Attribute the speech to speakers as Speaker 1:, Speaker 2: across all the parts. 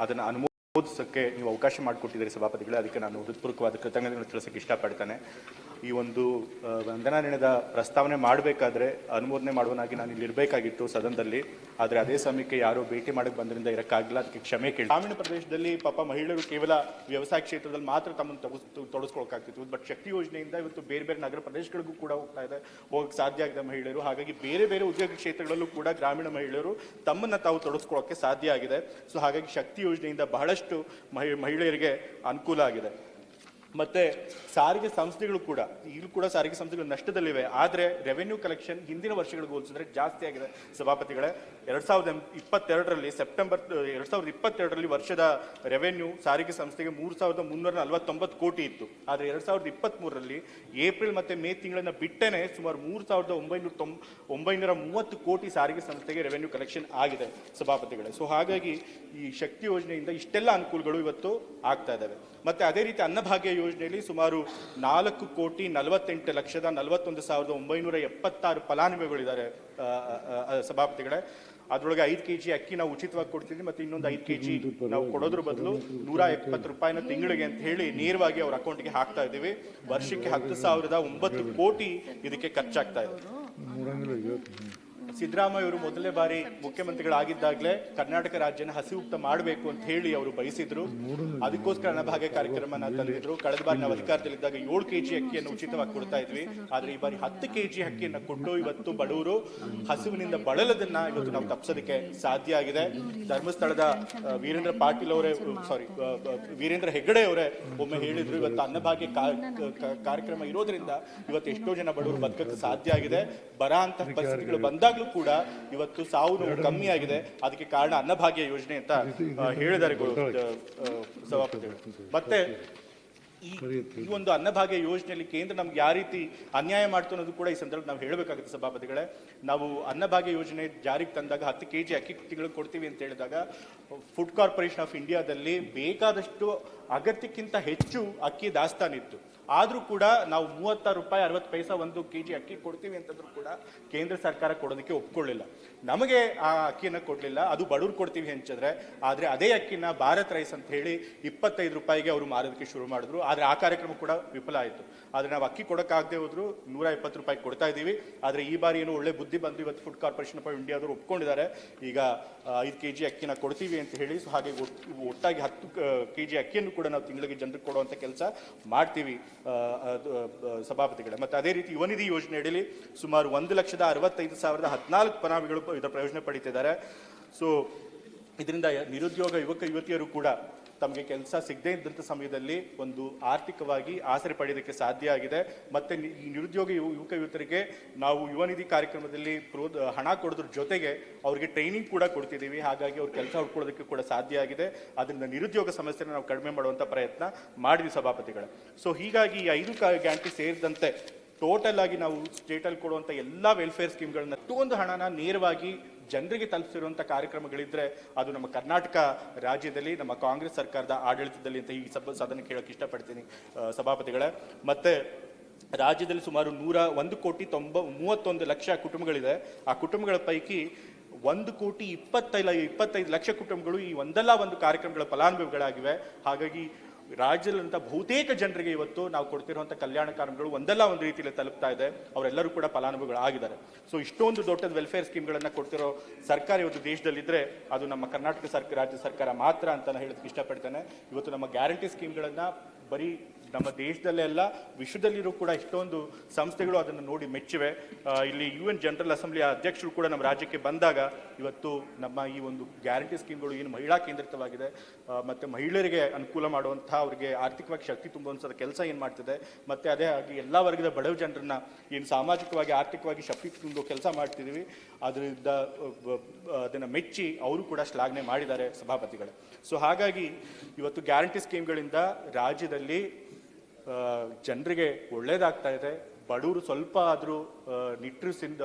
Speaker 1: ಅದನ್ನು ಅನುಮೋದಿಸೋಕ್ಕೆ ನೀವು ಅವಕಾಶ ಮಾಡಿಕೊಟ್ಟಿದ್ದೀರಿ ಸಭಾಪತಿಗಳೇ. ಅದಕ್ಕೆ ನಾನು ಹೃತ್ಪೂರ್ವಕವಾದ ಕೃತಜ್ಞತೆಗಳನ್ನು ತಿಳಿಸೋಕ್ಕೆ ಇಷ್ಟಪಡ್ತೇನೆ. ಈ ಒಂದು ವಂದನಾ ನಿರ್ಣಯದ ಪ್ರಸ್ತಾವನೆ ಮಾಡಬೇಕಾದ್ರೆ ಅನುಮೋದನೆ ಮಾಡುವನಾಗಿ ನಾನು ಇಲ್ಲಿ ಇರಬೇಕಾಗಿತ್ತು ಸದನದಲ್ಲಿ. ಆದರೆ ಅದೇ ಸಮಯಕ್ಕೆ ಯಾರೋ ಭೇಟಿ ಮಾಡಕ್ಕೆ ಬಂದ್ರಿಂದ ಇರೋಕ್ಕಾಗಲ್ಲ ಅದಕ್ಕೆ ಕ್ಷಮೆ ಕೇಳಿ. ಗ್ರಾಮೀಣ ಪ್ರದೇಶದಲ್ಲಿ ಪಾಪ ಮಹಿಳೆಯರು ಕೇವಲ ವ್ಯವಸಾಯ ಕ್ಷೇತ್ರದಲ್ಲಿ ಮಾತ್ರ ತಮ್ಮನ್ನು ತೊಗಸ್ ತೊಡಸ್ಕೊಳಕಾಗ್ತಿತ್ತು ಬಟ್ ಶಕ್ತಿ ಯೋಜನೆಯಿಂದ ಇವತ್ತು ಬೇರೆ ಬೇರೆ ನಗರ ಪ್ರದೇಶಗಳಿಗೂ ಕೂಡ ಹೋಗ್ತಾ ಇದೆ. ಹೋಗಕ್ಕೆ ಸಾಧ್ಯ ಆಗಿದೆ ಮಹಿಳೆಯರು. ಹಾಗಾಗಿ ಬೇರೆ ಬೇರೆ ಉದ್ಯೋಗ ಕ್ಷೇತ್ರಗಳಲ್ಲೂ ಕೂಡ ಗ್ರಾಮೀಣ ಮಹಿಳೆಯರು ತಮ್ಮನ್ನು ತಾವು ತೊಡಸ್ಕೊಳಕ್ಕೆ ಸಾಧ್ಯ ಆಗಿದೆ. ಸೊ ಹಾಗಾಗಿ ಶಕ್ತಿ ಯೋಜನೆಯಿಂದ ಬಹಳಷ್ಟು ಮಹಿ, ಮಹಿಳೆಯರಿಗೆ ಅನುಕೂಲ ಆಗಿದೆ. ಮತ್ತೆ ಸಾರಿಗೆ ಸಂಸ್ಥೆಗಳು ಕೂಡ, ಈಗಲೂ ಕೂಡ ಸಾರಿಗೆ ಸಂಸ್ಥೆಗಳು ನಷ್ಟದಲ್ಲಿವೆ. ಆದರೆ ರೆವೆನ್ಯೂ ಕಲೆಕ್ಷನ್ ಹಿಂದಿನ ವರ್ಷಗಳಿಗೆ ಹೋಲಿಸಿದ್ರೆ ಜಾಸ್ತಿ ಆಗಿದೆ. ಸಭಾಪತಿಗಳೇ, ಎರಡು ಸಾವಿರದ ಇಪ್ಪತ್ತೆರಡರಲ್ಲಿ ಸೆಪ್ಟೆಂಬರ್ ಎರಡು ಸಾವಿರದ ಇಪ್ಪತ್ತೆರಡರಲ್ಲಿ ವರ್ಷದ ರೆವೆನ್ಯೂ ಸಾರಿಗೆ ಸಂಸ್ಥೆಗೆ ಮೂರು ಸಾವಿರದ ಮುನ್ನೂರ ನಲವತ್ತೊಂಬತ್ತು ಕೋಟಿ ಇತ್ತು. ಆದರೆ ಎರಡು ಸಾವಿರದ ಇಪ್ಪತ್ತ್ಮೂರರಲ್ಲಿ ಏಪ್ರಿಲ್ ಮತ್ತು ಮೇ ತಿಂಗಳನ್ನ ಬಿಟ್ಟನೆ ಸುಮಾರು ಮೂರು ಸಾವಿರದ ಒಂಬೈನೂರ ತೊಂಬ ಒಂಬೈನೂರ ಮೂವತ್ತು ಕೋಟಿ ಸಾರಿಗೆ ಸಂಸ್ಥೆಗೆ ರೆವೆನ್ಯೂ ಕಲೆಕ್ಷನ್ ಆಗಿದೆ ಸಭಾಪತಿಗಳೇ. ಸೊ ಹಾಗಾಗಿ ಈ ಶಕ್ತಿ ಯೋಜನೆಯಿಂದ ಇಷ್ಟೆಲ್ಲ ಅನುಕೂಲಗಳು ಇವತ್ತು ಆಗ್ತಾ ಇದ್ದಾವೆ. ಮತ್ತೆ ಅದೇ ರೀತಿ ಅನ್ನಭಾಗ್ಯ ಯೋಜನೆಯಲ್ಲಿ ಸುಮಾರು ನಾಲ್ಕು ಕೋಟಿ ನಲವತ್ತೆಂಟು ಲಕ್ಷದ ನಲವತ್ತೊಂದು ಸಾವಿರದ ಒಂಬೈನೂರ ಎಪ್ಪತ್ತಾರು ಫಲಾನುಭವಿಗಳಿದ್ದಾರೆ ಸಭಾಪತಿಗಳೇ. ಅದರೊಳಗೆ ಐದು ಕೆ ಜಿ ಅಕ್ಕಿ ನಾವು ಉಚಿತವಾಗಿ ಕೊಡ್ತೀವಿ ಮತ್ತೆ ಇನ್ನೊಂದು ಐದು ಕೆ ಜಿ ನಾವು ಕೊಡೋದ್ರ ಬದಲು ನೂರ ಎಪ್ಪತ್ತು ರೂಪಾಯಿನ ತಿಂಗಳಿಗೆ ಅಂತ ಹೇಳಿ ನೇರವಾಗಿ ಅವ್ರ ಅಕೌಂಟ್ಗೆ ಹಾಕ್ತಾ ಇದ್ದೀವಿ. ವರ್ಷಕ್ಕೆ ಹತ್ತು ಸಾವಿರದ ಒಂಬತ್ತು ಕೋಟಿ ಇದಕ್ಕೆ ಖರ್ಚಾಗ್ತಾ ಇದೆ. ಸಿದ್ದರಾಮಯ್ಯ ಅವರು ಮೊದಲನೇ ಬಾರಿ ಮುಖ್ಯಮಂತ್ರಿಗಳಾಗಿದ್ದಾಗಲೇ ಕರ್ನಾಟಕ ರಾಜ್ಯನ ಹಸಿವುಕ್ತ ಮಾಡಬೇಕು ಅಂತ ಹೇಳಿ ಅವರು ಬಯಸಿದ್ರು. ಅದಕ್ಕೋಸ್ಕರ ಅನ್ನಭಾಗ್ಯ ಕಾರ್ಯಕ್ರಮನ ತಂದಿದ್ರು ಕಳೆದ ಬಾರಿ ನಾವು ಅಧಿಕಾರದಲ್ಲಿದ್ದಾಗ ಏಳು ಕೆಜಿ ಅಕ್ಕಿಯನ್ನು ಉಚಿತವಾಗಿ ಕೊಡ್ತಾ ಇದ್ವಿ. ಆದ್ರೆ ಈ ಬಾರಿ ಹತ್ತು ಕೆಜಿ ಅಕ್ಕಿಯನ್ನು ಕೊಟ್ಟು ಇವತ್ತು ಬಡವರು ಹಸಿವಿನಿಂದ ಬಳಲದನ್ನ ಇವತ್ತು ನಾವು ತಪ್ಪಿಸೋದಕ್ಕೆ ಸಾಧ್ಯ ಆಗಿದೆ. ಧರ್ಮಸ್ಥಳದ ವೀರೇಂದ್ರ ಪಾಟೀಲ್ ಅವರೇ ಸಾರಿ ವೀರೇಂದ್ರ ಹೆಗ್ಗಡೆ ಅವರೇ ಒಮ್ಮೆ ಹೇಳಿದ್ರು, ಇವತ್ತು ಅನ್ನಭಾಗ್ಯ ಕಾರ್ಯಕ್ರಮ ಇರೋದ್ರಿಂದ ಇವತ್ತು ಎಷ್ಟೋ ಜನ ಬಡವರು ಬದುಕಕ್ಕೆ ಸಾಧ್ಯ ಆಗಿದೆ. ಬರ ಅಂತ ಪರಿಸ್ಥಿತಿಗಳು ಬಂದಾಗ್ಲೂ ಕೂಡ ಇವತ್ತು ಸಾವು ನೋವು ಕಮ್ಮಿ ಆಗಿದೆ. ಅದಕ್ಕೆ ಕಾರಣ ಅನ್ನಭಾಗ್ಯ ಯೋಜನೆ ಅಂತ ಹೇಳಿದ್ದಾರೆ ಸಭಾಪತಿಗಳು. ಮತ್ತೆ ಈ ಈ ಒಂದು ಅನ್ನಭಾಗ್ಯ ಯೋಜನೆಯಲ್ಲಿ ಕೇಂದ್ರ ನಮ್ಗೆ ಯಾವ ರೀತಿ ಅನ್ಯಾಯ ಮಾಡ್ತು ಅನ್ನೋದು ಕೂಡ ಈ ಸಂದರ್ಭದಲ್ಲಿ ನಾವು ಹೇಳಬೇಕಾಗುತ್ತೆ ಸಭಾಪತಿಗಳೇ. ನಾವು ಅನ್ನಭಾಗ್ಯ ಯೋಜನೆ ಜಾರಿಗೆ ತಂದಾಗ ಹತ್ತು ಕೆ ಜಿ ಅಕ್ಕಿ ಕುಟ್ಟಿಗಳು ಕೊಡ್ತೀವಿ ಅಂತ ಹೇಳಿದಾಗ ಫುಡ್ ಕಾರ್ಪೊರೇಷನ್ ಆಫ್ ಇಂಡಿಯಾದಲ್ಲಿ ಬೇಕಾದಷ್ಟು ಅಗತ್ಯಕ್ಕಿಂತ ಹೆಚ್ಚು ಅಕ್ಕಿ ದಾಸ್ತಾನಿತ್ತು ಆದರೂ ಕೂಡ ನಾವು ಮೂವತ್ತಾರು ರೂಪಾಯಿ ಅರವತ್ತು ಪೈಸಾ ಒಂದು ಕೆ ಜಿ ಅಕ್ಕಿ ಕೊಡ್ತೀವಿ ಅಂತಂದ್ರೂ ಕೂಡ ಕೇಂದ್ರ ಸರ್ಕಾರ ಕೊಡೋದಕ್ಕೆ ಒಪ್ಕೊಳ್ಳಿಲ್ಲ. ನಮಗೆ ಆ ಅಕ್ಕಿನ ಕೊಡಲಿಲ್ಲ ಅದು ಬಡವ್ರು ಕೊಡ್ತೀವಿ ಹೆಂಚಿದ್ರೆ ಆದರೆ ಅದೇ ಅಕ್ಕಿನ ಭಾರತ್ ರೈಸ್ ಅಂತ ಹೇಳಿ ಇಪ್ಪತ್ತೈದು ರೂಪಾಯಿಗೆ ಅವರು ಮಾರೋದಕ್ಕೆ ಶುರು ಮಾಡಿದ್ರು. ಆದರೆ ಆ ಕಾರ್ಯಕ್ರಮ ಕೂಡ ವಿಫಲ ಆಯಿತು. ಆದರೆ ನಾವು ಅಕ್ಕಿ ಕೊಡೋಕ್ಕಾಗದೆ ಹೋದ್ರು ನೂರ ಇಪ್ಪತ್ತು ರೂಪಾಯಿ ಕೊಡ್ತಾ ಇದ್ದೀವಿ. ಆದರೆ ಈ ಬಾರಿ ಏನು ಒಳ್ಳೆ ಬುದ್ಧಿ ಬಂದು ಇವತ್ತು ಫುಡ್ ಕಾರ್ಪೊರೇಷನ್ ಆಫ್ ಇಂಡಿಯಾದವರು ಒಪ್ಕೊಂಡಿದ್ದಾರೆ. ಈಗ ಐದು ಕೆ ಜಿ ಅಕ್ಕಿನ ಕೊಡ್ತೀವಿ ಅಂತ ಹೇಳಿ, ಸೊ ಹಾಗೆ ಒಟ್- ಒಟ್ಟಾಗಿ ಹತ್ತು ಕೆ ಜಿ ಅಕ್ಕಿಯನ್ನು ಕೂಡ ನಾವು ತಿಂಗಳಿಗೆ ಜನರಿಗೆ ಕೊಡುವಂಥ ಕೆಲಸ ಮಾಡ್ತೀವಿ ಸಭಾಪತಿಗಳೇ. ಮತ್ತು ಅದೇ ರೀತಿ ಯುವನಿಧಿ ಯೋಜನೆ ಅಡಿಯಲ್ಲಿ ಸುಮಾರು ಒಂದು ಲಕ್ಷದ ಅರವತ್ತೈದು ಸಾವಿರದ ಹದಿನಾಲ್ಕು ಫಲಾನುಭವಿಗಳು ಇದರ ಪ್ರಯೋಜನ ಪಡಿತಿದ್ದಾರೆ. ಸೊ, ಇದರಿಂದ ನಿರುದ್ಯೋಗ ಯುವಕ ಯುವತಿಯರು ಕೂಡ ತಮಗೆ ಕೆಲಸ ಸಿಗದೇ ಇದ್ದಂಥ ಸಮಯದಲ್ಲಿ ಒಂದು ಆರ್ಥಿಕವಾಗಿ ಆಸರೆ ಪಡೆಯೋದಕ್ಕೆ ಸಾಧ್ಯ ಆಗಿದೆ. ಮತ್ತು ನಿರುದ್ಯೋಗ ಯುವಕ ಯುವತರಿಗೆ ನಾವು ಯುವ ನಿಧಿ ಕಾರ್ಯಕ್ರಮದಲ್ಲಿ ಪ್ರೋ ಹಣ ಕೊಡೋದ್ರ ಜೊತೆಗೆ ಅವರಿಗೆ ಟ್ರೈನಿಂಗ್ ಕೂಡ ಕೊಡ್ತಿದ್ದೀವಿ. ಹಾಗಾಗಿ ಅವ್ರ ಕೆಲಸ ಹುಡ್ಕೊಳ್ಳೋದಕ್ಕೆ ಕೂಡ ಸಾಧ್ಯ ಆಗಿದೆ. ಅದರಿಂದ ನಿರುದ್ಯೋಗ ಸಮಸ್ಯೆನ ನಾವು ಕಡಿಮೆ ಮಾಡುವಂಥ ಪ್ರಯತ್ನ ಮಾಡಿದ್ವಿ ಸಭಾಪತಿಗಳ. ಸೊ ಹೀಗಾಗಿ ಈ ಐದು ಗ್ಯಾರಂಟಿ ಸೇರಿದಂತೆ ಟೋಟಲ್ ಆಗಿ ನಾವು ಸ್ಟೇಟಲ್ಲಿ ಕೊಡುವಂಥ ಎಲ್ಲ ವೆಲ್ಫೇರ್ ಸ್ಕೀಮ್ಗಳನ್ನ ಒಂದು ಹಣನ ನೇರವಾಗಿ ಜನರಿಗೆ ತಲುಪಿಸಿರುವಂಥ ಕಾರ್ಯಕ್ರಮಗಳಿದ್ರೆ ಅದು ನಮ್ಮ ಕರ್ನಾಟಕ ರಾಜ್ಯದಲ್ಲಿ, ನಮ್ಮ ಕಾಂಗ್ರೆಸ್ ಸರ್ಕಾರದ ಆಡಳಿತದಲ್ಲಿ ಅಂತ ಈ ಸಭ, ಸದನಕ್ಕೆ ಹೇಳೋಕೆ ಇಷ್ಟಪಡ್ತೀನಿ ಸಭಾಪತಿಗಳೇ. ಮತ್ತೆ ರಾಜ್ಯದಲ್ಲಿ ಸುಮಾರು ನೂರ ಒಂದು ಕೋಟಿ ತೊಂಬ, ಮೂವತ್ತೊಂದು ಲಕ್ಷ ಕುಟುಂಬಗಳಿದೆ. ಆ ಕುಟುಂಬಗಳ ಪೈಕಿ ಒಂದು ಕೋಟಿ ಇಪ್ಪತ್ತೈದು ಇಪ್ಪತ್ತೈದು ಲಕ್ಷ ಕುಟುಂಬಗಳು ಈ ಒಂದಲ್ಲ ಒಂದು ಕಾರ್ಯಕ್ರಮಗಳ ಫಲಾನುಭವಿಗಳಾಗಿವೆ. ಹಾಗಾಗಿ ರಾಜ್ಯದಲ್ಲಿರುವಂಥ ಬಹುತೇಕ ಜನರಿಗೆ ಇವತ್ತು ನಾವು ಕೊಡ್ತಿರುವಂಥ ಕಲ್ಯಾಣ ಕಾರ್ಯಗಳು ಒಂದಲ್ಲ ಒಂದು ರೀತಿಯಲ್ಲಿ ತಲುಪ್ತಾ ಇದೆ. ಅವರೆಲ್ಲರೂ ಕೂಡ ಫಲಾನುಭವಿಗಳಾಗಿದ್ದಾರೆ. ಸೊ ಇಷ್ಟೊಂದು ದೊಡ್ಡದ ವೆಲ್ಫೇರ್ ಸ್ಕೀಮ್ಗಳನ್ನು ಕೊಡ್ತಿರೋ ಸರ್ಕಾರ ಇವತ್ತು ದೇಶದಲ್ಲಿದ್ದರೆ ಅದು ನಮ್ಮ ಕರ್ನಾಟಕ ಸರ್ಕಾರ ರಾಜ್ಯ ಸರ್ಕಾರ ಮಾತ್ರ ಅಂತ ಹೇಳೋದಕ್ಕೆ ಇಷ್ಟಪಡ್ತೇನೆ. ಇವತ್ತು ನಮ್ಮ ಗ್ಯಾರಂಟಿ ಸ್ಕೀಮ್ಗಳನ್ನು ಬರೀ ನಮ್ಮ ದೇಶದಲ್ಲೇ ಅಲ್ಲ, ವಿಶ್ವದಲ್ಲಿರೋ ಕೂಡ ಇಷ್ಟೊಂದು ಸಂಸ್ಥೆಗಳು ಅದನ್ನು ನೋಡಿ ಮೆಚ್ಚಿವೆ. ಇಲ್ಲಿ ಯು ಎನ್ ಜನರಲ್ ಅಸೆಂಬ್ಲಿಯ ಅಧ್ಯಕ್ಷರು ಕೂಡ ನಮ್ಮ ರಾಜ್ಯಕ್ಕೆ ಬಂದಾಗ ಇವತ್ತು ನಮ್ಮ ಈ ಒಂದು ಗ್ಯಾರಂಟಿ ಸ್ಕೀಮ್ಗಳು ಏನು ಮಹಿಳಾ ಕೇಂದ್ರಿತವಾಗಿದೆ. ಮತ್ತು ಮಹಿಳೆಯರಿಗೆ ಅನುಕೂಲ ಮಾಡುವಂಥ ಅವರಿಗೆ ಆರ್ಥಿಕವಾಗಿ ಶಕ್ತಿ ತುಂಬುವಂಥ ಕೆಲಸ ಏನು ಮಾಡ್ತಿದೆ, ಮತ್ತು ಅದೇ ಆಗಿ ಎಲ್ಲ ವರ್ಗದ ಬಡವ ಜನರನ್ನ ಏನು ಸಾಮಾಜಿಕವಾಗಿ, ಆರ್ಥಿಕವಾಗಿ ಶಕ್ತಿ ತುಂಬೋ ಕೆಲಸ ಮಾಡ್ತಿದ್ದೀವಿ ಅದರಿಂದ ಅದನ್ನು ಮೆಚ್ಚಿ ಅವರು ಕೂಡ ಶ್ಲಾಘನೆ ಮಾಡಿದ್ದಾರೆ ಸಭಾಪತಿಗಳೇ. ಸೊ ಹಾಗಾಗಿ ಇವತ್ತು ಗ್ಯಾರಂಟಿ ಸ್ಕೀಮ್ಗಳಿಂದ ರಾಜ್ಯದಲ್ಲಿ ಜನರಿಗೆ ಒಳ್ಳೇದಾಗ್ತಾ ಇದೆ. ಬಡವರು ಸ್ವಲ್ಪ ಆದರೂ ನಿಟ್ಟುಸಿಂದ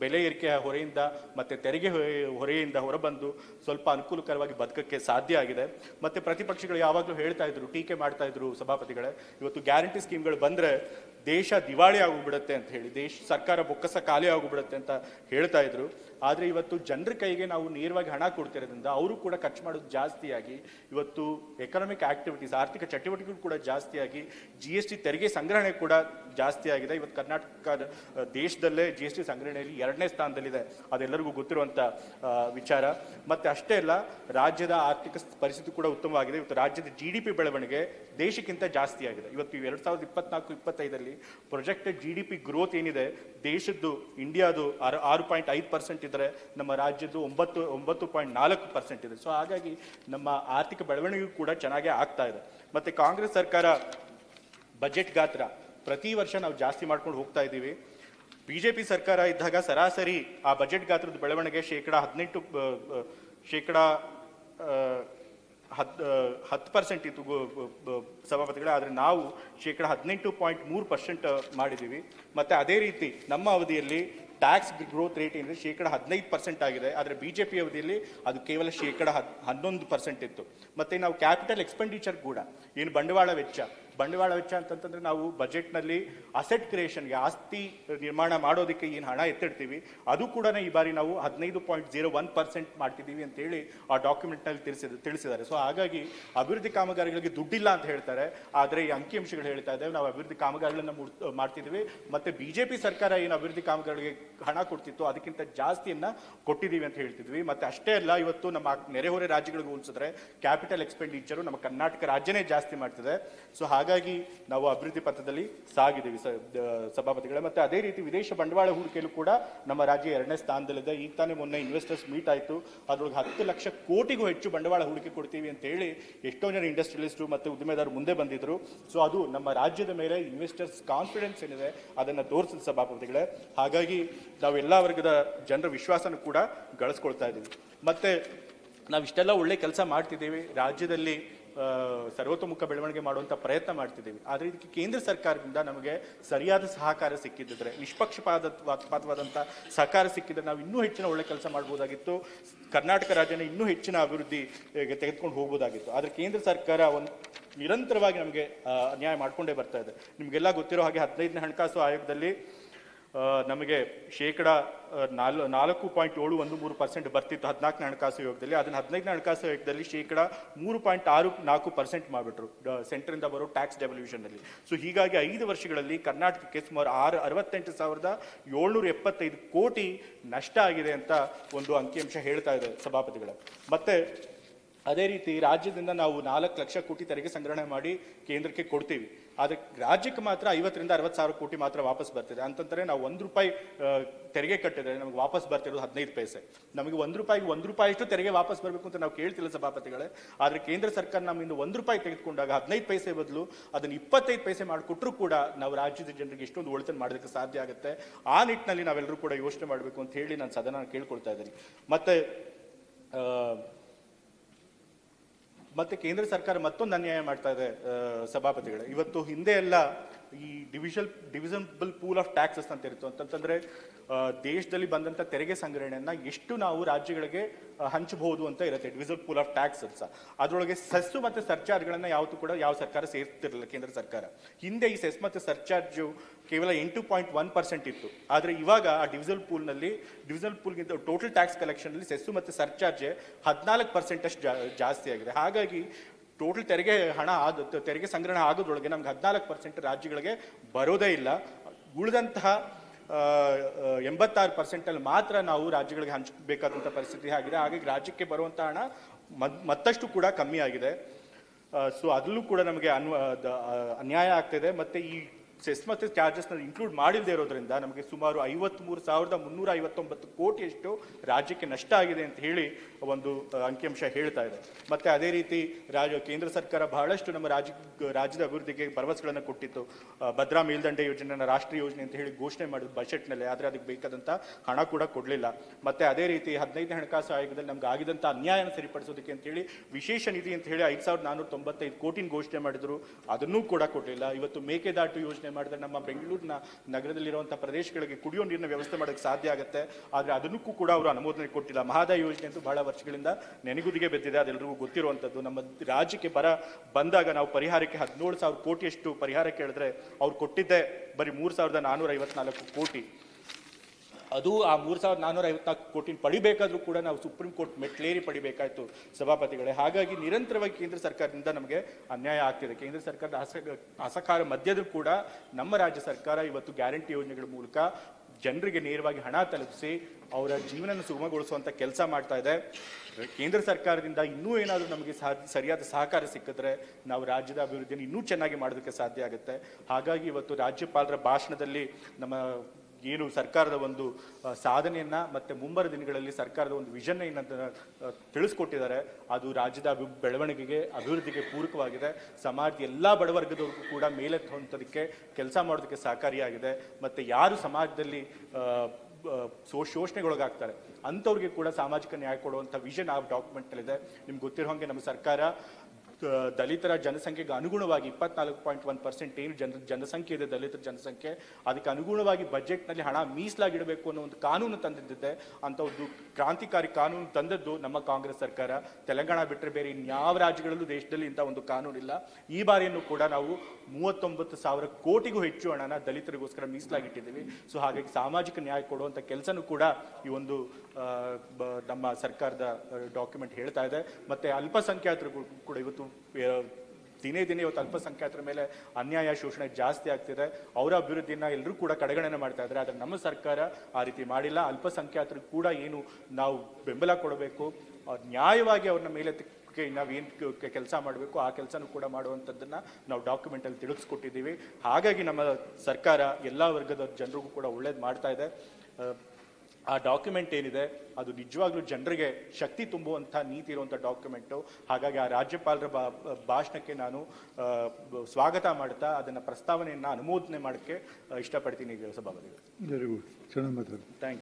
Speaker 1: ಬೆಲೆ ಏರಿಕೆಯ ಹೊರೆಯಿಂದ ಮತ್ತು ತೆರಿಗೆ ಹೊರೆಯಿಂದ ಹೊರಬಂದು ಸ್ವಲ್ಪ ಅನುಕೂಲಕರವಾಗಿ ಬದುಕಕ್ಕೆ ಸಾಧ್ಯ ಆಗಿದೆ. ಮತ್ತು ಪ್ರತಿಪಕ್ಷಗಳು ಯಾವಾಗಲೂ ಹೇಳ್ತಾ ಇದ್ರು, ಟೀಕೆ ಮಾಡ್ತಾ ಇದ್ರು ಸಭಾಪತಿಗಳೇ, ಇವತ್ತು ಗ್ಯಾರಂಟಿ ಸ್ಕೀಮ್ಗಳು ಬಂದರೆ ದೇಶ ದಿವಾಳಿ ಆಗಿಬಿಡುತ್ತೆ ಅಂತ ಹೇಳಿ, ದೇಶ ಸರ್ಕಾರ ಬೊಕ್ಕಸ ಖಾಲಿ ಆಗೋಗ್ಬಿಡುತ್ತೆ ಅಂತ ಹೇಳ್ತಾ ಇದ್ರು. ಆದ್ರೆ ಇವತ್ತು ಜನರ ಕೈಗೆ ನಾವು ನೇರವಾಗಿ ಹಣ ಕೊಡ್ತಿರೋದ್ರಿಂದ ಅವರು ಕೂಡ ಖರ್ಚು ಮಾಡೋದು ಜಾಸ್ತಿಯಾಗಿ, ಇವತ್ತು ಎಕನಾಮಿಕ್ ಆಕ್ಟಿವಿಟೀಸ್ ಆರ್ಥಿಕ ಚಟುವಟಿಕೆಗಳು ಕೂಡ ಜಾಸ್ತಿಯಾಗಿ ಜಿ ಎಸ್ ಟಿ ತೆರಿಗೆ ಸಂಗ್ರಹಣೆ ಕೂಡ ಜಾಸ್ತಿಯಾಗಿದೆ. ಇವತ್ತು ಕರ್ನಾಟಕ ದೇಶದಲ್ಲೇ ಜಿ ಎಸ್ ಟಿ ಸಂಗ್ರಹಣೆಯಲ್ಲಿ ಎರಡನೇ ಸ್ಥಾನದಲ್ಲಿದೆ. ಅದೆಲ್ಲರಿಗೂ ಗೊತ್ತಿರುವಂಥ ವಿಚಾರ. ಮತ್ತೆ ಅಷ್ಟೇ ಅಲ್ಲ, ರಾಜ್ಯದ ಆರ್ಥಿಕ ಪರಿಸ್ಥಿತಿ ಕೂಡ ಉತ್ತಮವಾಗಿದೆ. ಇವತ್ತು ರಾಜ್ಯದ ಜಿ ಡಿ ಪಿ ಬೆಳವಣಿಗೆ ದೇಶಕ್ಕಿಂತ ಜಾಸ್ತಿ ಆಗಿದೆ ಇವತ್ತು ಎರಡು ಸಾವಿರದ ಇಪ್ಪತ್ನಾಲ್ಕು ಇಪ್ಪತ್ತೈದರಲ್ಲಿ projected G D P growth ಏನಿದೆ, ದೇಶದ್ದು ಇಂಡಿಯಾದು ಆರು ಆರು ಪಾಯಿಂಟ್ ಐದು ಪರ್ಸೆಂಟ್ ಇದ್ರೆ ನಮ್ಮ ರಾಜ್ಯದ್ದು ಒಂಬತ್ತು ಒಂಬತ್ತು ಪಾಯಿಂಟ್ ನಾಲ್ಕು ಪರ್ಸೆಂಟ್ ಇದೆ. ಸೊ ಹಾಗಾಗಿ ನಮ್ಮ ಆರ್ಥಿಕ ಬೆಳವಣಿಗೆ ಕೂಡ ಚೆನ್ನಾಗೇ ಆಗ್ತಾ ಇದೆ. ಮತ್ತೆ ಕಾಂಗ್ರೆಸ್ ಸರ್ಕಾರ ಬಜೆಟ್ ಗಾತ್ರ ಪ್ರತಿ ವರ್ಷ ನಾವು ಜಾಸ್ತಿ ಮಾಡ್ಕೊಂಡು ಹೋಗ್ತಾ ಇದ್ದೀವಿ. ಬಿಜೆಪಿ ಸರ್ಕಾರ ಇದ್ದಾಗ ಸರಾಸರಿ ಆ ಬಜೆಟ್ ಗಾತ್ರದ ಬೆಳವಣಿಗೆ ಶೇಕಡ ಹದಿನೆಂಟು ಶೇಕಡ ಹತ್ ಹತ್ತು ಪರ್ಸೆಂಟ್ ಇತ್ತು ಸಭಾಪತಿಗಳೇ. ಆದರೆ ನಾವು ಶೇಕಡ ಹದಿನೆಂಟು ಪಾಯಿಂಟ್ ಮೂರು ಪರ್ಸೆಂಟ್ ಮಾಡಿದ್ದೀವಿ. ಮತ್ತೆ ಅದೇ ರೀತಿ ನಮ್ಮ ಅವಧಿಯಲ್ಲಿ ಟ್ಯಾಕ್ಸ್ ಗ್ರೋತ್ ರೇಟ್ ಏನಿದೆ, ಶೇಕಡ ಹದಿನೈದು ಪರ್ಸೆಂಟ್ ಆಗಿದೆ. ಆದರೆ ಬಿ ಜೆ ಪಿ ಅವಧಿಯಲ್ಲಿ ಅದು ಕೇವಲ ಶೇಕಡ ಹನ್ನೊಂದು ಪರ್ಸೆಂಟ್ ಇತ್ತು. ಮತ್ತು ನಾವು ಕ್ಯಾಪಿಟಲ್ ಎಕ್ಸ್ಪೆಂಡಿಚರ್ ಕೂಡ, ಏನು ಬಂಡವಾಳ ವೆಚ್ಚ ಬಂಡವಾಳ ವೆಚ್ಚ ಅಂತಂತಂದ್ರೆ ನಾವು ಬಜೆಟ್ನಲ್ಲಿ ಅಸೆಟ್ ಕ್ರಿಯೇಷನ್ಗೆ ಆಸ್ತಿ ನಿರ್ಮಾಣ ಮಾಡೋದಕ್ಕೆ ಏನು ಹಣ ಎತ್ತಿಡ್ತೀವಿ. ಅದು ಕೂಡ ಈ ಬಾರಿ ನಾವು ಹದಿನೈದು ಪಾಯಿಂಟ್ ಜೀರೋ ಒನ್ ಪರ್ಸೆಂಟ್ ಮಾಡ್ತಿದ್ದೀವಿ ಅಂತೇಳಿ ಆ ಡಾಕ್ಯುಮೆಂಟ್ನಲ್ಲಿ ತಿಳಿಸಿದ, ತಿಳಿಸಿದ್ದಾರೆ. ಸೊ ಹಾಗಾಗಿ ಅಭಿವೃದ್ಧಿ ಕಾಮಗಾರಿಗಳಿಗೆ ದುಡ್ಡಿಲ್ಲ ಅಂತ ಹೇಳ್ತಾರೆ. ಆದರೆ ಈ ಅಂಕಿಅಂಶಗಳು ಹೇಳ್ತಾ ಇದ್ದೇವೆ. ನಾವು ಅಭಿವೃದ್ಧಿ ಕಾಮಗಾರಿಗಳನ್ನ ಮುಡ್- ಬಿ ಮತ್ತೆ ಬಿಜೆಪಿ ಸರ್ಕಾರ ಏನು ಅಭಿವೃದ್ಧಿ ಕಾಮಗಾರಿಗಳಿಗೆ ಹಣ ಕೊಡ್ತಿತ್ತು ಅದಕ್ಕಿಂತ ಜಾಸ್ತಿಯನ್ನ ಕೊಟ್ಟಿದ್ದೀವಿ ಅಂತ ಹೇಳ್ತಿದ್ವಿ. ಮತ್ತೆ ಅಷ್ಟೇ ಅಲ್ಲ, ಇವತ್ತು ನಮ್ಮ ನೆರೆಹೊರೆ ರಾಜ್ಯಗಳಿಗೆ ಹೋಲಿಸಿದ್ರೆ ಕ್ಯಾಪಿಟಲ್ ಎಕ್ಸ್ಪೆಂಡಿಚರು ನಮ್ಮ ಕರ್ನಾಟಕ ರಾಜ್ಯನೇ ಜಾಸ್ತಿ ಮಾಡ್ತಿದೆ. ಸೊ ಹಾಗಾಗಿ ನಾವು ಅಭಿವೃದ್ಧಿ ಪಥದಲ್ಲಿ ಸಾಗಿದ್ದೀವಿ ಸಭಾಪತಿಗಳೇ. ಮತ್ತೆ ಅದೇ ರೀತಿ ವಿದೇಶ ಬಂಡವಾಳ ಹೂಡಿಕೆಯಲ್ಲೂ ಕೂಡ ನಮ್ಮ ರಾಜ್ಯ ಎರಡನೇ ಸ್ಥಾನದಲ್ಲಿದೆ. ಈಗ ತಾನೇ ಮೊನ್ನೆ ಇನ್ವೆಸ್ಟರ್ಸ್ ಮೀಟ್ ಆಯಿತು. ಅದರೊಳಗೆ ಹತ್ತು ಲಕ್ಷ ಕೋಟಿಗೂ ಹೆಚ್ಚು ಬಂಡವಾಳ ಹೂಡಿಕೆ ಕೊಡ್ತೀವಿ ಅಂತ ಹೇಳಿ ಎಷ್ಟೋ ಜನ ಇಂಡಸ್ಟ್ರಿಯಲಿಸ್ಟು ಮತ್ತು ಉದ್ದಿಮೆದಾರರು ಮುಂದೆ ಬಂದಿದ್ರು. ಸೊ ಅದು ನಮ್ಮ ರಾಜ್ಯದ ಮೇಲೆ ಇನ್ವೆಸ್ಟರ್ಸ್ ಕಾನ್ಫಿಡೆನ್ಸ್ ಏನಿದೆ ಅದನ್ನು ತೋರಿಸಿದ ಸಭಾಪತಿಗಳೇ. ಹಾಗಾಗಿ ನಾವು ಎಲ್ಲ ವರ್ಗದ ಜನರ ವಿಶ್ವಾಸನ ಕೂಡ ಗಳಿಸ್ಕೊಳ್ತಾ ಇದ್ದೀವಿ. ಮತ್ತೆ ನಾವು ಇಷ್ಟೆಲ್ಲ ಒಳ್ಳೆ ಕೆಲಸ ಮಾಡ್ತಿದ್ದೀವಿ. ರಾಜ್ಯದಲ್ಲಿ ಸರ್ವತೋಮುಖ ಬೆಳವಣಿಗೆ ಮಾಡುವಂಥ ಪ್ರಯತ್ನ ಮಾಡ್ತಿದ್ದೀವಿ. ಆದರೆ ಇದಕ್ಕೆ ಕೇಂದ್ರ ಸರ್ಕಾರದಿಂದ ನಮಗೆ ಸರಿಯಾದ ಸಹಕಾರ ಸಿಕ್ಕಿದ್ದರೆ ನಿಷ್ಪಕ್ಷಪಾತವಾದಂಥ ಸಹಕಾರ ಸಿಕ್ಕಿದ್ರೆ ನಾವು ಇನ್ನೂ ಹೆಚ್ಚಿನ ಒಳ್ಳೆ ಕೆಲಸ ಮಾಡ್ಬೋದಾಗಿತ್ತು. ಕರ್ನಾಟಕ ರಾಜ್ಯನ ಇನ್ನೂ ಹೆಚ್ಚಿನ ಅಭಿವೃದ್ಧಿಗೆ ತೆಗೆದುಕೊಂಡು ಹೋಗ್ಬೋದಾಗಿತ್ತು. ಆದರೆ ಕೇಂದ್ರ ಸರ್ಕಾರ ಒಂದು ನಿರಂತರವಾಗಿ ನಮಗೆ ಅನ್ಯಾಯ ಮಾಡಿಕೊಂಡೇ ಬರ್ತಾ ಇದೆ. ನಿಮಗೆಲ್ಲ ಗೊತ್ತಿರೋ ಹಾಗೆ ಹದಿನೈದನೇ ಹಣಕಾಸು ಆಯೋಗದಲ್ಲಿ ನಮಗೆ ಶೇಕಡ ನಾಲ್ ನಾಲ್ಕು ಪಾಯಿಂಟ್ ಏಳು ಒಂದು ಮೂರು ಪರ್ಸೆಂಟ್ ಬರ್ತಿತ್ತು ಹದಿನಾಲ್ಕನೇ ಹಣಕಾಸು ಯೋಗದಲ್ಲಿ. ಅದನ್ನು ಹದಿನೈದನೇ ಹಣಕಾಸು ಯೋಗದಲ್ಲಿ ಶೇಕಡ ಮೂರು ಪಾಯಿಂಟ್ ಆರು ನಾಲ್ಕು ಪರ್ಸೆಂಟ್ ಮಾಡಿಬಿಟ್ರು ಸೆಂಟ್ರಿಂದ ಬರೋ ಟ್ಯಾಕ್ಸ್ ಡೆವಲ್ಯೂಷನಲ್ಲಿ ಸೊ, ಹೀಗಾಗಿ ಐದು ವರ್ಷಗಳಲ್ಲಿ ಕರ್ನಾಟಕಕ್ಕೆ ಸುಮಾರು ಆರು, ಅರವತ್ತೆಂಟು ಸಾವಿರದ ಏಳ್ನೂರ ಎಪ್ಪತ್ತೈದು ಕೋಟಿ ನಷ್ಟ ಆಗಿದೆ ಅಂತ ಒಂದು ಅಂಕಿಅಂಶ ಹೇಳ್ತಾ ಇದೆ ಸಭಾಪತಿಗಳ. ಮತ್ತೆ ಅದೇ ರೀತಿ ರಾಜ್ಯದಿಂದ ನಾವು ನಾಲ್ಕು ಲಕ್ಷ ಕೋಟಿ ತೆರಿಗೆ ಸಂಗ್ರಹಣೆ ಮಾಡಿ ಕೇಂದ್ರಕ್ಕೆ ಕೊಡ್ತೀವಿ. ಆದರೆ ರಾಜ್ಯಕ್ಕೆ ಮಾತ್ರ ಐವತ್ತರಿಂದ ಅರವತ್ತು ಸಾವಿರ ಕೋಟಿ ಮಾತ್ರ ವಾಪಸ್ ಬರ್ತಿದೆ. ಅಂತಂದರೆ ನಾವು ಒಂದು ರೂಪಾಯಿ ತೆರಿಗೆ ಕಟ್ಟಿದ್ರೆ ನಮಗೆ ವಾಪಸ್ ಬರ್ತಿರೋದು ಹದಿನೈದು ಪೈಸೆ. ನಮಗೆ ಒಂದು ರೂಪಾಯಿಗೆ ಒಂದು ರೂಪಾಯಿ ಅಷ್ಟು ತೆರಿಗೆ ವಾಪಸ್ ಬರಬೇಕು ಅಂತ ನಾವು ಕೇಳ್ತಿಲ್ಲ ಸಭಾಪತಿಗಳೇ. ಆದರೆ ಕೇಂದ್ರ ಸರ್ಕಾರ ನಮ್ಮಿಂದ ಒಂದು ರೂಪಾಯಿ ತೆಗೆದುಕೊಂಡಾಗ ಹದಿನೈದು ಪೈಸೆ ಬದಲು ಅದನ್ನು ಇಪ್ಪತ್ತೈದು ಪೈಸೆ ಮಾಡಿಕೊಟ್ಟರು ಕೂಡ ನಾವು ರಾಜ್ಯದ ಜನರಿಗೆ ಇಷ್ಟೊಂದು ಒಳಿತನ ಮಾಡೋದಕ್ಕೆ ಸಾಧ್ಯ ಆಗುತ್ತೆ. ಆ ನಿಟ್ಟಿನಲ್ಲಿ ನಾವೆಲ್ಲರೂ ಕೂಡ ಯೋಚನೆ ಮಾಡಬೇಕು ಅಂತ ಹೇಳಿ ನಾನು ಸದನ ಕೇಳ್ಕೊಳ್ತಾ ಇದ್ದೀನಿ. ಮತ್ತೆ ಮತ್ತೆ ಕೇಂದ್ರ ಸರ್ಕಾರ ಮತ್ತೊಂದು ಅನ್ಯಾಯ ಮಾಡ್ತಾ ಇದೆ ಸಭಾಪತಿಗಳೇ. ಇವತ್ತು ಹಿಂದೆ ಎಲ್ಲ ಈ divisible divisible pool of taxes ಅಂತ ಇರುತ್ತೆ. ಅಂತಂತಂದ್ರೆ ದೇಶದಲ್ಲಿ ಬಂದಂತ ತೆರಿಗೆ ಸಂಗ್ರಹಣೆಯನ್ನು ಎಷ್ಟು ನಾವು ರಾಜ್ಯಗಳಿಗೆ ಹಂಚಬಹುದು ಅಂತ ಇರುತ್ತೆ ಡಿವಿಸಬಲ್ ಪೂಲ್ ಆಫ್ ಟ್ಯಾಕ್ಸ್ ಅಂತ. ಅದರೊಳಗೆ ಸೆಸ್ಸು ಮತ್ತು ಸರ್ಚಾರ್ಜ್ಗಳನ್ನು ಯಾವತ್ತು ಕೂಡ ಯಾವ ಸರ್ಕಾರ ಸೇರ್ತಿರಲಿಲ್ಲ, ಕೇಂದ್ರ ಸರ್ಕಾರ. ಹಿಂದೆ ಈ ಸೆಸ್ ಮತ್ತೆ ಸರ್ಚಾರ್ಜ್ ಕೇವಲ ಎಂಟು ಪಾಯಿಂಟ್ ಒನ್ ಪರ್ಸೆಂಟ್ ಇತ್ತು. ಆದರೆ ಇವಾಗ ಆ ಡಿವಿಸಲ್ ಪೂಲ್ನಲ್ಲಿ ಡಿವಿಸಲ್ ಪೂಲ್ಗಿಂತ ಟೋಟಲ್ ಟ್ಯಾಕ್ಸ್ ಕಲೆಕ್ಷನ್ ಸೆಸ್ಸು ಮತ್ತು ಸರ್ಚಾರ್ಜ್ ಹದಿನಾಲ್ಕು ಪರ್ಸೆಂಟ್ ಅಷ್ಟು ಜಾಸ್ತಿ ಆಗಿದೆ. ಹಾಗಾಗಿ ಟೋಟಲ್ ತೆರಿಗೆ ಹಣ ಆದ, ತೆರಿಗೆ ಸಂಗ್ರಹಣ ಆಗೋದ್ರೊಳಗೆ ನಮ್ಗೆ ಹದಿನಾಲ್ಕು ಪರ್ಸೆಂಟ್ ರಾಜ್ಯಗಳಿಗೆ ಬರೋದೇ ಇಲ್ಲ. ಉಳಿದಂತಹ ಎಂಬತ್ತಾರು ಪರ್ಸೆಂಟಲ್ಲಿ ಮಾತ್ರ ನಾವು ರಾಜ್ಯಗಳಿಗೆ ಹಂಚಬೇಕಾದಂಥ ಪರಿಸ್ಥಿತಿ ಆಗಿದೆ. ಹಾಗಾಗಿ ರಾಜ್ಯಕ್ಕೆ ಬರುವಂಥ ಹಣ ಮತ್- ಮತ್ತಷ್ಟು ಕೂಡ ಕಮ್ಮಿ ಆಗಿದೆ. ಸೊ ಅದರಲ್ಲೂ ಕೂಡ ನಮಗೆ ಅನ್ವ ಅನ್ಯಾಯ ಆಗ್ತಿದೆ. ಮತ್ತು ಈ ಸೆಸ್ ಮತ್ತು ಚಾರ್ಜಸ್ನ ಇನ್ಕ್ಲೂಡ್ ಮಾಡಿಲ್ಲದೆ ಇರೋದ್ರಿಂದ ನಮಗೆ ಸುಮಾರು ಐವತ್ಮೂರು ಸಾವಿರದ ಮುನ್ನೂರ ಐವತ್ತೊಂಬತ್ತು ಕೋಟಿಯಷ್ಟು ರಾಜ್ಯಕ್ಕೆ ನಷ್ಟ ಆಗಿದೆ ಅಂತ ಹೇಳಿ ಒಂದು ಅಂಕಿಅಂಶ ಹೇಳ್ತಾ ಇದೆ. ಮತ್ತೆ ಅದೇ ರೀತಿ ರಾಜ್ಯ ಕೇಂದ್ರ ಸರ್ಕಾರ ಬಹಳಷ್ಟು ನಮ್ಮ ರಾಜ್ಯ ರಾಜ್ಯದ ಅಭಿವೃದ್ಧಿಗೆ ಭರವಸೆಗಳನ್ನು ಕೊಟ್ಟಿತ್ತು. ಭದ್ರಾ ಮೇಲ್ದಂಡೆ ಯೋಜನೆ ರಾಷ್ಟ್ರೀಯ ಯೋಜನೆ ಅಂತ ಹೇಳಿ ಘೋಷಣೆ ಮಾಡಿದ ಬಜೆಟ್ನಲ್ಲಿ ಆದರೆ ಅದಕ್ಕೆ ಬೇಕಾದಂಥ ಹಣ ಕೂಡ ಕೊಡಲಿಲ್ಲ. ಮತ್ತೆ ಅದೇ ರೀತಿ ಹದಿನೈದನೇ ಹಣಕಾಸು ಆಯೋಗದಲ್ಲಿ ನಮ್ಗೆ ಆಗಿದಂಥ ಅನ್ಯಾಯನ ಸರಿಪಡಿಸೋದಕ್ಕೆ ಅಂತ ಹೇಳಿ ವಿಶೇಷ ನಿಧಿ ಅಂತ ಹೇಳಿ ಐದು ಸಾವಿರದ ನಾನ್ನೂರ ತೊಂಬತ್ತೈದು ಕೋಟಿನ ಘೋಷಣೆ ಮಾಡಿದ್ರು. ಅದನ್ನೂ ಕೂಡ ಕೊಡಲಿಲ್ಲ. ಇವತ್ತು ಮೇಕೆದಾಟು ಯೋಜನೆ ಮಾಡಿದ್ರೆ ನಮ್ಮ ಬೆಂಗಳೂರಿನ ನಗರದಲ್ಲಿರುವಂಥ ಪ್ರದೇಶಗಳಿಗೆ ಕುಡಿಯೋ ನೀರಿನ ವ್ಯವಸ್ಥೆ ಮಾಡೋಕ್ಕೆ ಸಾಧ್ಯ ಆಗುತ್ತೆ. ಆದರೆ ಅದನ್ನಕ್ಕೂ ಕೂಡ ಅವರು ಅನುಮೋದನೆ ಕೊಟ್ಟಿಲ್ಲ. ಮಹಾದಾಯ ಯೋಜನೆ ಅಂತೂ ಬಹಳ ವರ್ಷಗಳಿಂದ ನೆನೆಗುದಿಗೆ ಬಿದ್ದಿದೆ. ಅದೆಲ್ಲರಿಗೂ ಗೊತ್ತಿರುವಂಥದ್ದು ನಮ್ಮ ರಾಜ್ಯಕ್ಕೆ ಬರ ಬಂದಾಗ ನಾವು ಪರಿಹಾರಕ್ಕೆ ಹದಿನೇಳು ಸಾವಿರ ಕೋಟಿಯಷ್ಟು ಪರಿಹಾರ ಕೇಳಿದ್ರೆ ಅವ್ರು ಕೊಟ್ಟಿದ್ದೆ ಬರೀ ಮೂರು ಸಾವಿರದ ನಾನ್ನೂರ ಐವತ್ನಾಲ್ಕು ಕೋಟಿ. ಅದು ಆ ಮೂರು ಸಾವಿರದ ನಾನ್ನೂರ ಐವತ್ನಾಲ್ಕು ಕೋಟಿನ ಪಡಿಬೇಕಾದ್ರೂ ಕೂಡ ನಾವು ಸುಪ್ರೀಂ ಕೋರ್ಟ್ ಮೆಟ್ಲೇರಿ ಪಡಿಬೇಕಾಯ್ತು ಸಭಾಪತಿಗಳೇ. ಹಾಗಾಗಿ ನಿರಂತರವಾಗಿ ಕೇಂದ್ರ ಸರ್ಕಾರದಿಂದ ನಮಗೆ ಅನ್ಯಾಯ ಆಗ್ತಿದೆ. ಕೇಂದ್ರ ಸರ್ಕಾರದ ಅಸ ಅಸಕಾರ ಮಧ್ಯದೂ ಕೂಡ ನಮ್ಮ ರಾಜ್ಯ ಸರ್ಕಾರ ಇವತ್ತು ಗ್ಯಾರಂಟಿ ಯೋಜನೆಗಳ ಮೂಲಕ ಜನರಿಗೆ ನೇರವಾಗಿ ಹಣ ತಲುಪಿಸಿ ಅವರ ಜೀವನ ಸುಗಮಗೊಳಿಸುವಂತ ಕೆಲಸ ಮಾಡ್ತಾ ಇದೆ. ಕೇಂದ್ರ ಸರ್ಕಾರದಿಂದ ಇನ್ನೂ ಏನಾದರೂ ನಮಗೆ ಸಹ- ಸರಿಯಾದ ಸಹಕಾರ ಸಿಕ್ಕಿದ್ರೆ ನಾವು ರಾಜ್ಯದ ಅಭಿವೃದ್ಧಿಯನ್ನು ಇನ್ನೂ ಚೆನ್ನಾಗಿ ಮಾಡೋದಕ್ಕೆ ಸಾಧ್ಯ ಆಗುತ್ತೆ. ಹಾಗಾಗಿ ಇವತ್ತು ರಾಜ್ಯಪಾಲರ ಭಾಷಣದಲ್ಲಿ ನಮ್ಮ ಏನು ಸರ್ಕಾರದ ಒಂದು ಸಾಧನೆಯನ್ನು ಮತ್ತೆ ಮುಂಬರ ದಿನಗಳಲ್ಲಿ ಸರ್ಕಾರದ ಒಂದು ವಿಷನ್ ಏನಂತ ತಿಳಿಸ್ಕೊಟ್ಟಿದ್ದಾರೆ. ಅದು ರಾಜ್ಯದ ಅಭಿ, ಬೆಳವಣಿಗೆಗೆ, ಅಭಿವೃದ್ಧಿಗೆ ಪೂರಕವಾಗಿದೆ. ಸಮಾಜದ ಎಲ್ಲ ಬಡವರ್ಗದವ್ರಿಗೂ ಕೂಡ ಮೇಲೆತ್ತುವಂಥದಕ್ಕೆ ಕೆಲಸ ಮಾಡೋದಕ್ಕೆ ಸಹಕಾರಿಯಾಗಿದೆ. ಮತ್ತೆ ಯಾರು ಸಮಾಜದಲ್ಲಿ ಸೋ ಶೋಷಣೆಗೊಳಗಾಗ್ತಾರೆ, ಅಂಥವ್ರಿಗೆ ಕೂಡ ಸಾಮಾಜಿಕ ನ್ಯಾಯ ಕೊಡುವಂಥ ವಿಷನ್ ಆ ಡಾಕ್ಯುಮೆಂಟ್ನಲ್ಲಿದೆ ನಿಮ್ಗೆ ಗೊತ್ತಿರೋ ಹಾಗೆ ನಮ್ಮ ಸರ್ಕಾರ ದಲಿತರ ಜನಸಂಖ್ಯೆಗೆ ಅನುಗುಣವಾಗಿ ಇಪ್ಪತ್ನಾಲ್ಕು ಪಾಯಿಂಟ್ ಒನ್ ಪರ್ಸೆಂಟ್ ಏನು ಜನ, ಜನಸಂಖ್ಯೆ ಇದೆ, ದಲಿತರ ಜನಸಂಖ್ಯೆ. ಅದಕ್ಕೆ ಅನುಗುಣವಾಗಿ ಬಜೆಟ್ನಲ್ಲಿ ಹಣ ಮೀಸಲಾಗಿಡಬೇಕು ಅನ್ನೋ ಒಂದು ಕಾನೂನು ತಂದಿದ್ದಿದೆ. ಅಂತ ಒಂದು ಕ್ರಾಂತಿಕಾರಿ ಕಾನೂನು ತಂದದ್ದು ನಮ್ಮ ಕಾಂಗ್ರೆಸ್ ಸರ್ಕಾರ. ತೆಲಂಗಾಣ ಬಿಟ್ಟರೆ ಬೇರೆ ಇನ್ಯಾವ ರಾಜ್ಯಗಳಲ್ಲೂ ದೇಶದಲ್ಲಿ ಇಂಥ ಒಂದು ಕಾನೂನಿಲ್ಲ ಈ ಬಾರಿಯನ್ನು ಕೂಡ ನಾವು ಮೂವತ್ತೊಂಬತ್ತು ಸಾವಿರ ಕೋಟಿಗೂ ಹೆಚ್ಚು ಹಣನ ದಲಿತರಿಗೋಸ್ಕರ ಮೀಸಲಾಗಿಟ್ಟಿದ್ದೀವಿ. ಸೊ, ಹಾಗಾಗಿ ಸಾಮಾಜಿಕ ನ್ಯಾಯ ಕೊಡುವಂಥ ಕೆಲಸನೂ ಕೂಡ ಈ ಒಂದು ನಮ್ಮ ಸರ್ಕಾರದ ಡಾಕ್ಯುಮೆಂಟ್ ಹೇಳ್ತಾ ಇದೆ. ಮತ್ತೆ ಅಲ್ಪಸಂಖ್ಯಾತರಿಗೂ ಕೂಡ ಇವತ್ತು ದಿನೇ ದಿನೇ ಇವತ್ತು ಅಲ್ಪಸಂಖ್ಯಾತರ ಮೇಲೆ ಅನ್ಯಾಯ ಶೋಷಣೆ ಜಾಸ್ತಿ ಆಗ್ತಿದೆ. ಅವರ ಅಭಿವೃದ್ಧಿನ ಎಲ್ಲರೂ ಕೂಡ ಕಡೆಗಣನೆ ಮಾಡ್ತಾ ಇದ್ದಾರೆ. ಆದರೆ ನಮ್ಮ ಸರ್ಕಾರ ಆ ರೀತಿ ಮಾಡಿಲ್ಲ. ಅಲ್ಪಸಂಖ್ಯಾತರಿಗೆ ಕೂಡ ಏನು ನಾವು ಬೆಂಬಲ ಕೊಡಬೇಕು. ನ್ಯಾಯವಾಗಿ ಅವ್ರನ್ನ ಮೇಲೆ ಏನು ಕೆಲಸ ಮಾಡಬೇಕು, ಆ ಕೆಲಸನೂ ಕೂಡ ಮಾಡುವಂಥದ್ದನ್ನು ನಾವು ಡಾಕ್ಯುಮೆಂಟಲ್ಲಿ ತಿಳಿಸ್ಕೊಟ್ಟಿದ್ದೀವಿ. ಹಾಗಾಗಿ ನಮ್ಮ ಸರ್ಕಾರ ಎಲ್ಲ ವರ್ಗದ ಜನರಿಗೂ ಕೂಡ ಒಳ್ಳೇದು ಮಾಡ್ತಾ ಇದೆ. ಆ, ಡಾಕ್ಯುಮೆಂಟ್ ಏನಿದೆ ಅದು ನಿಜವಾಗ್ಲೂ ಜನರಿಗೆ ಶಕ್ತಿ ತುಂಬುವಂಥ ನೀತಿ ಇರುವಂಥ ಡಾಕ್ಯುಮೆಂಟು ಹಾಗಾಗಿ ಆ ರಾಜ್ಯಪಾಲರ ಭಾಷಣಕ್ಕೆ ನಾನು ಸ್ವಾಗತ ಮಾಡ್ತಾ ಅದನ್ನ ಪ್ರಸ್ತಾವನೆಯನ್ನ ಅನುಮೋದನೆ ಮಾಡೋಕ್ಕೆ ಇಷ್ಟಪಡ್ತೀನಿ ಸಭಾಪತಿಗಳು
Speaker 2: ವೆರಿ ಗುಡ್ ಚೆನ್ನಾಗಿ ಮಾತಾಡ್ತೀನಿ
Speaker 1: ಥ್ಯಾಂಕ್